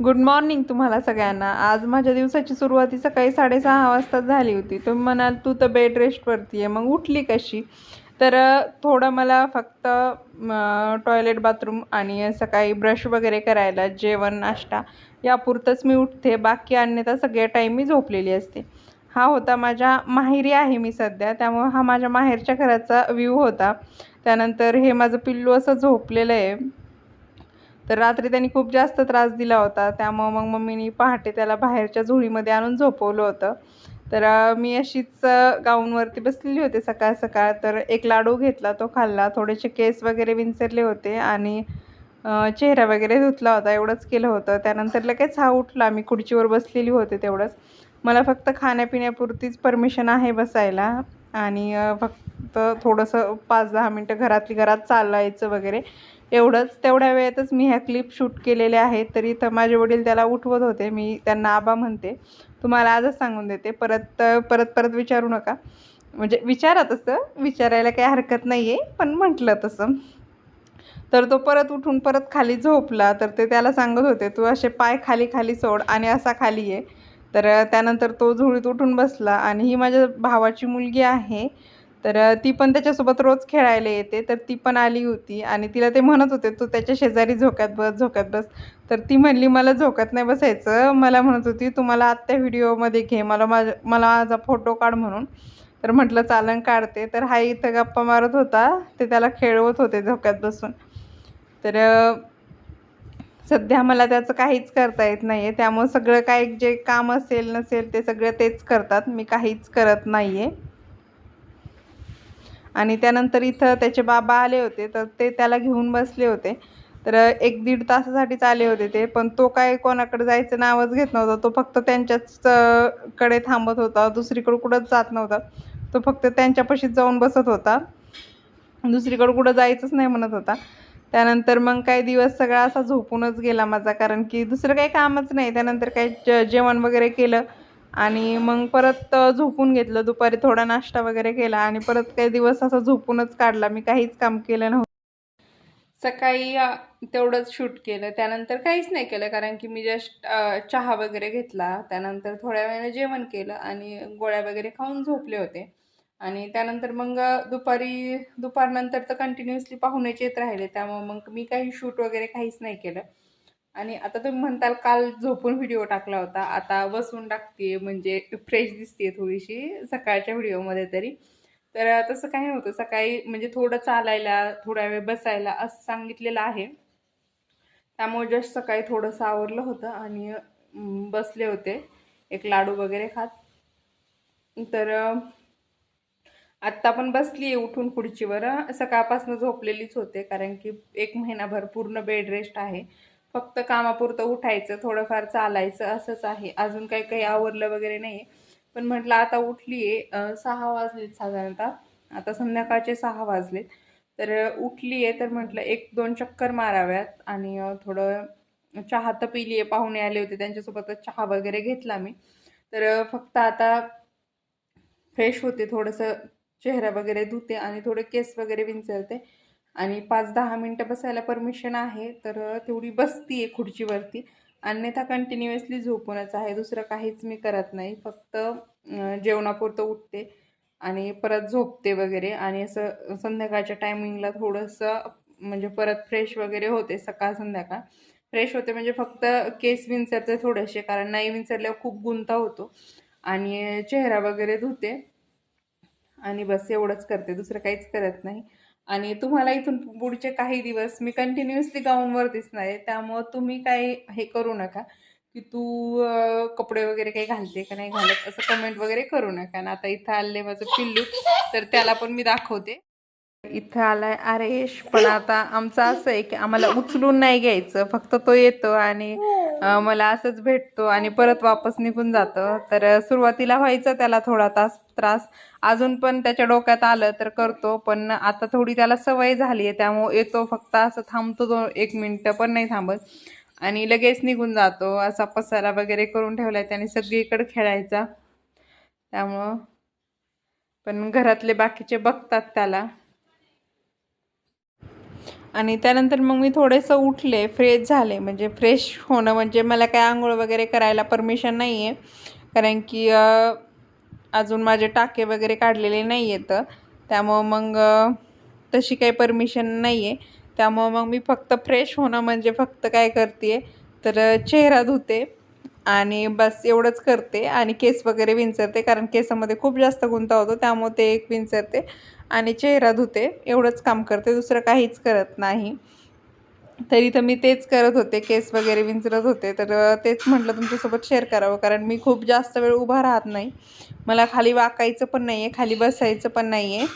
Good morning तुम्हाला सगळ्यांना. आज माझ्या दिवसाची सुरुवाती सकाळी साडेसहा वाजता झाली होती. तुम्ही म्हणाल तू तर बेड रेस्टवरती आहे. मग उठली कशी? तर थोडं मला फक्त टॉयलेट बाथरूम आणि सकाळी ब्रश वगैरे करायला जेवण नाश्ता यापुरतंच मी उठते. बाकी अन्यथा सगळ्या टाईम मी झोपलेली असते. हा होता माझ्या माहेरी आहे मी सध्या. त्यामुळं हा माझ्या माहेरच्या घराचा व्ह्यू होता. त्यानंतर हे माझं पिल्लू असं झोपलेलं आहे. तर रात्री त्यांनी खूप जास्त त्रास दिला होता. त्यामुळं मग मम्मीनी पहाटे त्याला बाहेरच्या झोळीमध्ये आणून झोपवलं होतं. तर मी अशीच गाऊनवरती बसलेली होते सकाळ सकाळ. तर एक लाडू घेतला तो खाल्ला. थोडेसे केस वगैरे विंचरले होते आणि चेहरा वगैरे धुतला होता. एवढंच केलं होतं. त्यानंतर लगेच हा उठला. मी खुर्चीवर बसलेली होते तेवढंच. मला फक्त खाण्यापिण्यापुरतीच परमिशन आहे बसायला. आणि फक्त थोडंसं पाच दहा मिनटं घरातली घरात चालायचं वगैरे. एवढंच. तेवढ्या वेळेतच मी ह्या क्लिप शूट केलेल्या आहेत तर इथं माझे वडील त्याला उठवत होते. मी त्यांना आबा म्हणते तुम्हाला आजच सांगून देते. परत परत परत विचारू नका. म्हणजे विचारा तसं. विचारायला काही हरकत नाही आहे पण म्हटलं तसं. तर तो परत उठून परत खाली झोपला. तर ते त्याला सांगत होते तू असे पाय खाली खाली सोड आणि असा खाली ये. तर त्यानंतर तो झुळीत उठून बसला. आणि ही माझ्या भावाची मुलगी आहे. तर ती पण त्याच्यासोबत रोज खेळायला येते. तर ती पण आली होती आणि तिला ते म्हणत होते तू त्याच्या शेजारी झोक्यात बस झोक्यात बस. तर ती म्हणली मला झोक्यात नाही बसायचं. मला म्हणत होती तू मला आत्ता व्हिडिओमध्ये घे मला माझ्या मला माझा फोटो काढ म्हणून. तर म्हटलं चालन काढते. तर हा इथं गप्पा मारत होता. ते त्याला खेळवत होते झोक्यात बसून. तर सध्या मला त्याचं काहीच करता येत नाही आहे त्यामुळं सगळं काय जे काम असेल नसेल ते सगळं तेच करतात. मी काहीच करत नाही आहे आणि त्यानंतर इथं त्याचे बाबा आले होते तर ते त्याला घेऊन बसले होते. तर एक दीड तासासाठीच आले होते ते पण तो काय कोणाकडे जायचं नावच घेत नव्हता. तो फक्त त्यांच्याच कडे थांबत होता दुसरीकडं कुठंच जात नव्हता. तो फक्त त्यांच्यापाशीच जाऊन बसत होता. दुसरीकडं कुठं जायचंच नाही म्हणत होता. त्यानंतर मग काही दिवस सगळा असा झोपूनच गेला माझा कारण की दुसरं काही कामच नाही. त्यानंतर काही जेवण वगैरे केलं. आणि मग परत झोपून घेतलं. दुपारी थोडा नाश्ता वगैरे केला आणि परत काही दिवस असा झोपूनच काढला. मी काहीच काम केलं नव्हतं. सकाळी तेवढंच शूट केलं. त्यानंतर काहीच नाही केलं कारण की मी जस्ट चहा वगैरे घेतला. त्यानंतर थोड्या वेळाने जेवण केलं आणि गोळ्या वगैरे खाऊन झोपले होते. आणि त्यानंतर मग दुपारी दुपारनंतर तर कंटिन्युअसली पाहुण्याचे येत राहिले. त्यामुळे मग मी काही शूट वगैरे काहीच नाही केलं. आणि आता तुम्ही म्हणताल काल झोपून व्हिडिओ टाकला होता. आता बसून टाकते म्हणजे फ्रेश दिसते थोडीशी सकाळच्या व्हिडिओमध्ये तरी. तर तसं काही नव्हतं. सकाळी म्हणजे थोडं चालायला थोडा वेळ बसायला असं सांगितलेलं आहे. त्यामुळे जस्ट सकाळी थोडंसं आवरलं होतं आणि बसले होते. एक लाडू वगैरे खात. तर आत्ता पण बसली आहे उठून खुर्चीवर. सकाळपासून झोपलेलीच होते कारण की एक महिनाभर पूर्ण बेड रेस्ट आहे. फक्त कामापुरतं उठायचं थोडंफार चालायचं असंच आहे. अजून काही काही आवरलं वगैरे नाही पण म्हटलं आता उठली आहे सहा वाजलेत साधारणतः. आता संध्याकाळचे सहा वाजलेत. तर उठली आहे तर म्हटलं एक दोन चक्कर माराव्यात. आणि थोडं चहा तर पिली आहे पाहुणे आले होते त्यांच्यासोबतच चहा वगैरे घेतला मी. तर फक्त आता फ्रेश होते थोडंसं चेहरा वगैरे धुते आणि थोडे केस वगैरे विंचरते. आणि पाच दहा मिनटं बसायला परमिशन आहे तर तेवढी बसती आहे खुर्चीवरती अन्यथा कंटिन्युअसली झोपूनच आहे. दुसरं काहीच मी करत नाही. फक्त जेवणापुरतं उठते आणि परत झोपते वगैरे. आणि असं संध्याकाळच्या टायमिंगला थोडंसं म्हणजे परत फ्रेश वगैरे होते सकाळ संध्याकाळ. फ्रेश होते म्हणजे फक्त केस विंचरते थोडेसे कारण नाही विंचरल्यावर खूप गुंता होतो. आणि चेहरा वगैरे धुते आणि बस एवढंच करते. दुसरं काहीच करत नाही. आणि तुम्हाला इथून पुढचे काही दिवस मी कंटिन्युअसली गाऊनवर दिसणार आहे. त्यामुळं तुम्ही काही हे करू नका की तू कपडे वगैरे काही घालते का नाही घालत असं कमेंट वगैरे करू नका. आणि आता इथं आले माझं पिल्लू तर त्याला पण मी दाखवते. इथं आलाय आरेश पण आता आमचं असं आहे की आम्हाला उचलून नाही घ्यायचं. फक्त तो येतो आणि अं, मला असंच भेटतो आणि परत वापस निघून जातो. तर सुरुवातीला व्हायचं त्याला थोडा तास त्रास. अजून पण त्याच्या डोक्यात आलं तर करतो पण आता थोडी त्याला सवय झाली आहे. त्यामुळे येतो फक्त असं थांबतो तो एक मिनटं पण नाही थांबत. आणि लगेच निघून जातो. असा पसारा वगैरे करून ठेवलाय त्याने सगळीकडे खेळायचा. त्यामुळं पण घरातले बाकीचे बघतात त्याला. आणि त्यानंतर मग मी थोडेसं उठले फ्रेश झाले. म्हणजे फ्रेश होणं म्हणजे मला काय आंघोळ वगैरे करायला परमिशन नाही आहे कारण की अजून माझे टाके वगैरे काढलेले नाही आहेत त्यामुळं मग तशी काही परमिशन नाही आहे त्यामुळं मग मी फक्त फ्रेश होणं म्हणजे फक्त काय करते तर चेहरा धुते. आणि बस एवढंच करते आणि केस वगैरे विंचरते कारण केसामध्ये खूप जास्त गुंता होतो त्यामुळे ते एक विंचरते आणि चेहरा धुते. एवढंच काम करते दुसरं काहीच करत नाही. तरी तर मी तेच करत होते केस वगैरे विंचरत होते. तर तेच म्हटलं तुमच्यासोबत शेअर करावं कारण मी खूप जास्त वेळ उभा राहत नाही. मला खाली वाकायचं पण नाही आहे खाली बसायचं पण नाही आहे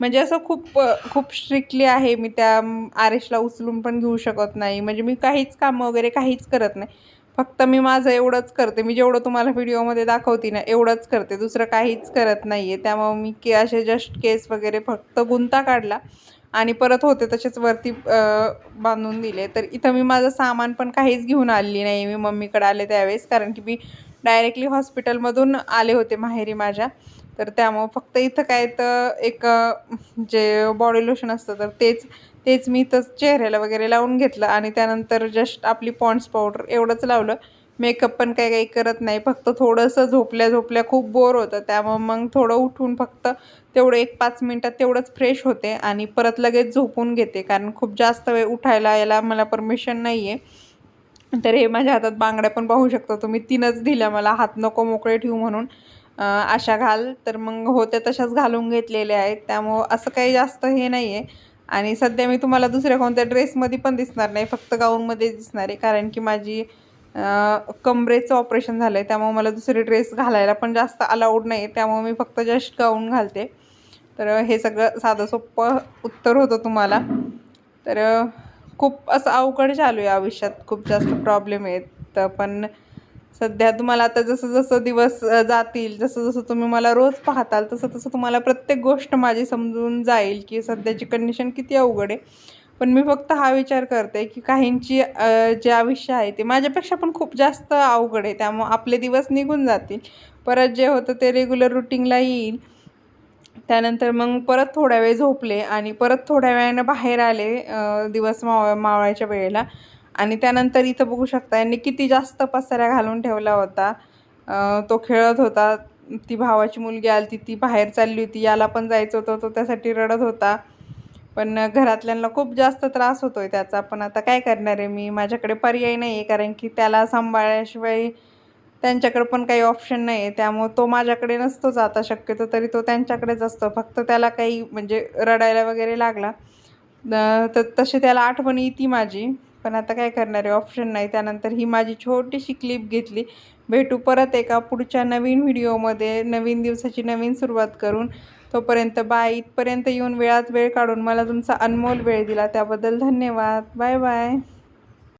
म्हणजे असं खूप खूप स्ट्रिक्टली आहे मी त्या आरेशला उचलून पण घेऊ शकत नाही. म्हणजे मी काहीच कामं वगैरे काहीच करत नाही. फक्त मी माझं एवढंच करते. मी जेवढं तुम्हाला व्हिडिओमध्ये दाखवते ना एवढंच करते. दुसरं काहीच करत नाही आहे त्यामुळं मी के असे जस्ट केस वगैरे फक्त गुंता काढला आणि परत होते तसेच वरती बांधून दिले. तर इथं मी माझं सामान पण काहीच घेऊन आलेली नाही. मी मम्मीकडे आले त्यावेळेस. कारण की मी डायरेक्टली हॉस्पिटलमधून आले होते माहेरी माझ्या. तर त्यामुळं फक्त इथं काय तर एक जे बॉडी लोशन असतं तर तेच तेच मी इथं चेहऱ्याला वगैरे लावून घेतलं आणि त्यानंतर जस्ट आपली पॉन्ड्स पावडर एवढंच लावलं. मेकअप पण काही काही करत नाही. फक्त थोडंसं झोपल्या झोपल्या खूप बोर होतं. त्यामुळं मग थोडं उठून फक्त तेवढं एक पाच मिनटात तेवढंच फ्रेश होते आणि परत लगेच झोपून घेते. कारण खूप जास्त वेळ उठायला यायला मला परमिशन नाही आहे तर हे माझ्या हातात बांगड्या पण पाहू शकता तुम्ही. तीनच दिल्या मला. हात नको मोकळे ठेवू म्हणून. अशा घाल. तर मग होत्या तशाच घालून घेतलेल्या आहेत. त्यामुळं असं काही जास्त हे नाही आहे आणि सध्या मी तुम्हाला दुसऱ्या कोणत्या ड्रेसमध्ये पण दिसणार नाही. फक्त गाऊनमध्ये दिसणार आहे. कारण की माझी कमरेचं ऑपरेशन झालं आहे त्यामुळे मला दुसरे ड्रेस घालायला पण जास्त अलाउड नाही त्यामुळे मी फक्त जस्ट गाऊन घालते. तर हे सगळं साधं सोपं उत्तर होतं तुम्हाला. तर खूप असं अवघड चालू आहे आयुष्यात. खूप जास्त प्रॉब्लेम आहेत. तर पण सध्या तुम्हाला आता जसं जसं दिवस जातील जसं जसं तुम्ही मला रोज पाहताल तसं तसं तुम्हाला प्रत्येक गोष्ट माझी समजून जाईल की सध्याची कंडिशन किती अवघड आहे. पण मी फक्त हा विचार करते की काहींची जे आयुष्य आहे ते माझ्यापेक्षा पण खूप जास्त अवघड आहे. त्यामुळं आपले दिवस निघून जातील. परत जे होतं ते रेग्युलर रुटीनला येईल. त्यानंतर मग परत थोड्या वेळ झोपले आणि परत थोड्या वेळानं बाहेर आले दिवस माव मावळायच्या वेळेला. आणि त्यानंतर इथं बघू शकता यांनी किती जास्त पसाऱ्या घालून ठेवला होता. तो खेळत होता. ती भावाची मुलगी आली ती ती बाहेर चालली होती. याला पण जायचं होतं तो त्यासाठी रडत होता. पण घरातल्यांना खूप जास्त त्रास होतो आहे त्याचा. पण आता काय करणार आहे मी? माझ्याकडे पर्याय नाही आहे कारण की त्याला सांभाळल्याशिवाय त्यांच्याकडे पण काही ऑप्शन नाही आहे त्यामुळं तो माझ्याकडे नसतोच आता शक्यतो तरी तो त्यांच्याकडेच असतो. फक्त त्याला काही म्हणजे रडायला वगैरे लागला. तर तशी त्याला आठवण येते माझी. पण आता काय करणार आहे? ऑप्शन नाही. त्यानंतर ही माझी छोटीशी क्लिप घेतली. भेटू परत एका पुढच्या नवीन व्हिडिओमध्ये नवीन दिवसाची नवीन सुरुवात करून. तोपर्यंत बाय इथपर्यंत येऊन वेळात वेळ काढून मला तुमचा अनमोल वेळ दिला. त्याबद्दल धन्यवाद. Bye bye